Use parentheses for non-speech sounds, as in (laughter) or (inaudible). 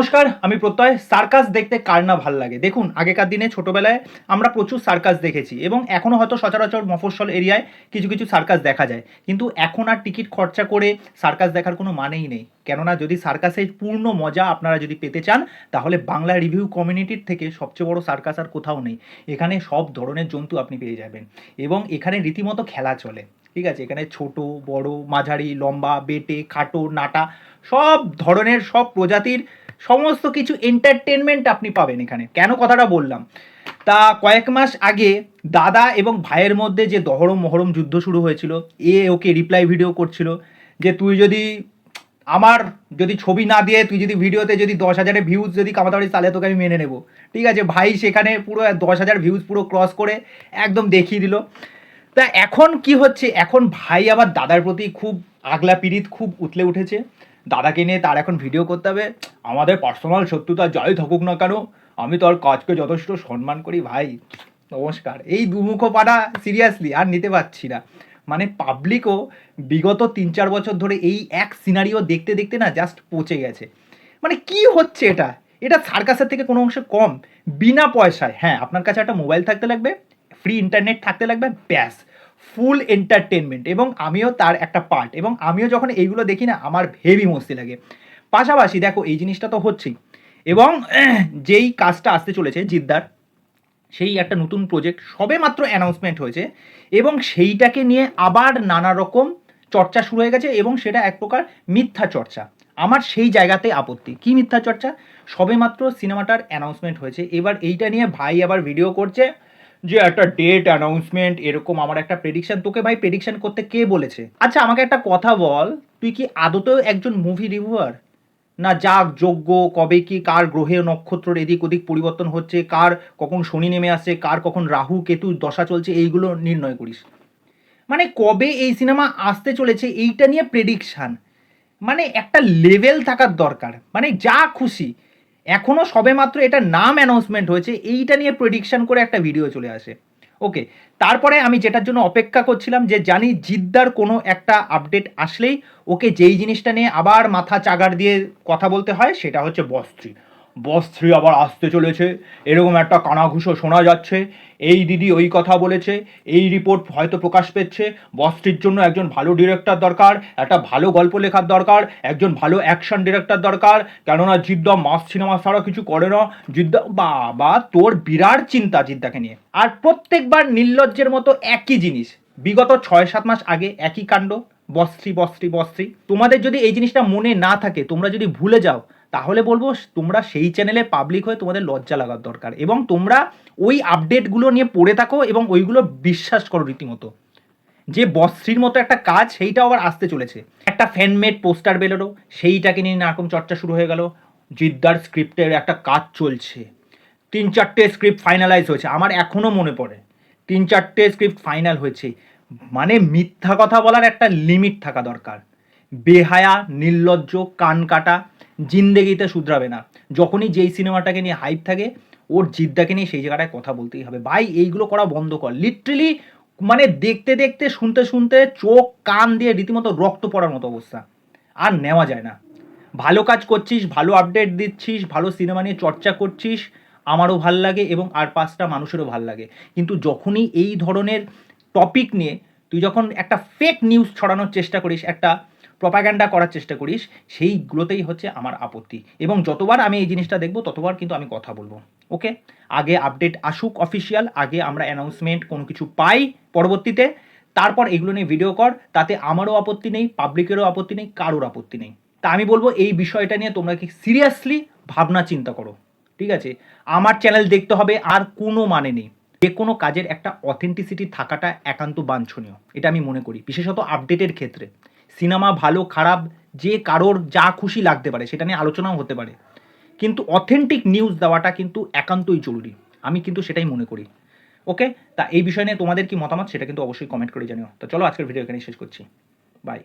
নমস্কার, আমি প্রত্যয়। সার্কাস দেখতে কার না ভালো লাগে? দেখুন, আগেকার দিনে ছোটবেলায় আমরা প্রচুর সার্কাস দেখেছি এবং এখনও হয়তো সচরাচর মফস্বল এরিয়ায় কিছু কিছু সার্কাস দেখা যায়। কিন্তু এখন আর টিকিট খরচা করে সার্কাস দেখার কোনো মানেই নেই। কেননা যদি সার্কাসের পূর্ণ মজা আপনারা যদি পেতে চান, তাহলে বাংলা রিভিউ কমিউনিটির থেকে সবচেয়ে বড় সার্কাস আর কোথাও নেই। এখানে সব ধরনের জন্তু আপনি পেয়ে যাবেন এবং এখানে রীতিমতো খেলা চলে। ঠিক আছে? এখানে ছোট, বড়, মাঝারি, লম্বা, বেটে, খাটো, নাটা, সব ধরনের, সব প্রজাতির সমস্ত কিছু এন্টারটেনমেন্ট আপনি পাবেন এখানে। কেন কথাটা বললাম? তা কয়েক মাস আগে দাদা এবং ভাইয়ের মধ্যে যে দহরম মহরম যুদ্ধ শুরু হয়েছিল, এ ওকে রিপ্লাই ভিডিও করছিল যে, তুই যদি আমার যদি ছবি না দিয়ে, তুই যদি ভিডিওতে যদি দশ হাজারের ভিউজ যদি কামাতে পারিস তাহলে তোকে আমি মেনে নেব। ঠিক আছে, ভাই সেখানে পুরো দশ হাজার ভিউজ পুরো ক্রস করে একদম দেখিয়ে দিল। তা এখন কি হচ্ছে? এখন ভাই আবার দাদার প্রতি খুব আগলা পীড়িত খুব উতলে উঠেছে। দাদাকে নিয়ে তার এখন ভিডিও করতে হবে। আমাদের পার্সোনাল শত্রুতা যাই থাকুক না কেন, আমি তোর কাজকে যথেষ্ট সম্মান করি ভাই। নমস্কার। এই দুমুখো পাড়া সিরিয়াসলি আর নিতে পারছি না। মানে পাবলিকও বিগত তিন চার বছর ধরে এই এক সিনারিও দেখতে দেখতে না জাস্ট পচে গেছে। মানে কি হচ্ছে এটা? এটা সার্কাসের থেকে কোনো অংশে কম। বিনা পয়সায়। হ্যাঁ আপনার কাছে একটা মোবাইল থাকতে লাগবে ফ্রি ইন্টারনেট থাকতে লাগবে, ব্যাস। ফুল এন্টারটেনমেন্ট এবং আমিও তার একটা পার্ট এবং আমিও যখন এইগুলো দেখি না, আমার হেভি মস্তি লাগে। পাশাপাশি দেখো, এই জিনিসটা তো হচ্ছেই। এবং (clears throat) যেই কাজটা আসতে চলেছে, জিদ্দার, সেই একটা নতুন প্রজেক্ট সবে মাত্র অ্যানাউন্সমেন্ট হয়েছে এবং সেইটাকে নিয়ে আবার নানা রকম চর্চা শুরু হয়ে গেছে এবং সেটা এক প্রকার মিথ্যা চর্চা। আমার সেই জায়গাতে আপত্তি। কি মিথ্যা চর্চা? সবে মাত্র সিনেমাটার অ্যানাউন্সমেন্ট হয়েছে। এবার এইটা নিয়ে ভাই আবার ভিডিও করছে। যে একটা ডেট অ্যানাউন্সমেন্ট এরকম আমার একটা প্রেডিকশন তোকে ভাই প্রেডিকশন করতে কে বলেছে? আচ্ছা আমাকে একটা কথা বল, তুই কি আদতেও একজন মুভি রিভিউয়ার না যাক, যোগ্য, কবে কি, কার গ্রহে নক্ষত্রের এদিক ওদিক পরিবর্তন হচ্ছে, কার কখন শনি নেমে আসছে কার কখন রাহু, কেতু, দশা চলছে, এইগুলো নির্ণয় করিস। মানে কবে এই সিনেমা আসতে চলেছে, এইটা নিয়ে প্রেডিকশান মানে একটা লেভেল থাকার দরকার। মানে যা খুশি। এখনও সবেমাত্র এটা নাম অ্যানাউন্সমেন্ট হয়েছে, এইটা নিয়ে প্রেডিকশান করে একটা ভিডিও চলে আসে। ওকে তারপরে আমি যেটার জন্য অপেক্ষা করছিলাম যে জানি জিদ্দার কোনো একটা আপডেট আসলেই ওকে যেই জিনিসটা নিয়ে আবার মাথা চাগার দিয়ে কথা বলতে হয়, সেটা হচ্ছে বস্ত্রী। বস্ত্রী আবার আসতে চলেছে। এরকম একটা কানাঘুষো শোনা যাচ্ছে। এই দিদি ওই কথা বলেছে, এই রিপোর্ট হয়তো প্রকাশ পেচ্ছে বস্ত্রীর জন্য একজন ভালো ডিরেক্টর দরকার, একটা ভালো গল্প লেখার দরকার, একজন ভালো অ্যাকশন ডিরেক্টর দরকার। কেননা জিদ্দা মাস সিনেমা ছাড়া কিছু করে না। জিদ্দা, বাবা, তোর বিরাট চিন্তা জিদ্দাকে নিয়ে। আর প্রত্যেকবার নির্লজ্জের মতো একই জিনিস। বিগত ছয় সাত মাস আগে একই কাণ্ড। বস্ত্রী বস্ত্রী বস্ত্রী তোমাদের যদি এই জিনিসটা মনে না থাকে, তোমরা যদি ভুলে যাও তাহলে বলব, তোমরা সেই চ্যানেলে পাবলিক হয়ে তোমাদের লজ্জা লাগার দরকার এবং তোমরা ওই আপডেটগুলো নিয়ে পড়ে থাকো এবং ওইগুলো বিশ্বাস করো রীতিমতো। যে বস্ত্রীর মতো একটা কাজ, সেইটাও আবার আসতে চলেছে। একটা ফ্যানমেড পোস্টার বেরোলো, সেইটাকে নিয়ে নারকম চর্চা শুরু হয়ে গেল। জিদ্দার স্ক্রিপ্টের একটা কাজ চলছে। তিন চারটে স্ক্রিপ্ট ফাইনালাইজ হয়েছে, আমার এখনও মনে পড়ে। তিন চারটে স্ক্রিপ্ট ফাইনাল হয়েছে। মানে মিথ্যা কথা বলার একটা লিমিট থাকা দরকার। বেহায়া, নির্লজ্জ, কান কাটা জিন্দেগিতে শুধরাবে না। যখনই যেই সিনেমাটাকে নিয়ে হাইপ থাকে, ওর জিদ্দাকে নিয়ে সেই জায়গাটায় কথা বলতেই হবে। ভাই, এইগুলো করা বন্ধ কর। লিটারেলি মানে দেখতে দেখতে, শুনতে শুনতে চোখ, কান দিয়ে রীতিমতো রক্ত পড়ার মতো অবস্থা। আর নেওয়া যায় না। ভালো কাজ করছিস, ভালো আপডেট দিচ্ছিস, ভালো সিনেমা নিয়ে চর্চা করছিস, আমারও ভালো লাগে এবং আর পাঁচটা মানুষেরও ভালো লাগে। কিন্তু যখনই এই ধরনের টপিক নিয়ে তুই যখন একটা ফেক নিউজ ছড়ানোর চেষ্টা করিস, একটা প্রপাগ্যান্ডা করার চেষ্টা করিস, সেইগুলোতেই হচ্ছে আমার আপত্তি। এবং যতবার আমি এই জিনিসটা দেখব, ততবার কিন্তু আমি কথা বলব। ওকে? আগে আপডেট আসুক অফিসিয়াল, আগে আমরা অ্যানাউন্সমেন্ট কোনো কিছু পাই পরবর্তীতে, তারপর এগুলো নিয়ে ভিডিও কর, তাতে আমারও আপত্তি নেই পাবলিকেরও আপত্তি নেই, কারোর আপত্তি নেই। তা আমি বলব, এই বিষয়টা নিয়ে তোমরা কি সিরিয়াসলি ভাবনা চিন্তা করো। ঠিক আছে? আমার চ্যানেল দেখতে হবে, আর কোনো মানে নেই। যে কোনো কাজের একটা অথেন্টিসিটি থাকাটা একান্ত বাঞ্ছনীয়। এটা আমি মনে করি। বিশেষত আপডেটের ক্ষেত্রে। সিনেমা ভালো, খারাপ, যে কারোর যা খুশি লাগতে পারে, সেটা নিয়ে আলোচনাও হতে পারে। কিন্তু অথেন্টিক নিউজ দেওয়াটা কিন্তু একান্তই জরুরি। আমি কিন্তু সেটাই মনে করি। ওকে তা এই বিষয় নিয়ে তোমাদের কি মতামত? সেটা কিন্তু অবশ্যই কমেন্ট করে জানিও। তো চলো আজকের ভিডিও এখানে শেষ করছি। বাই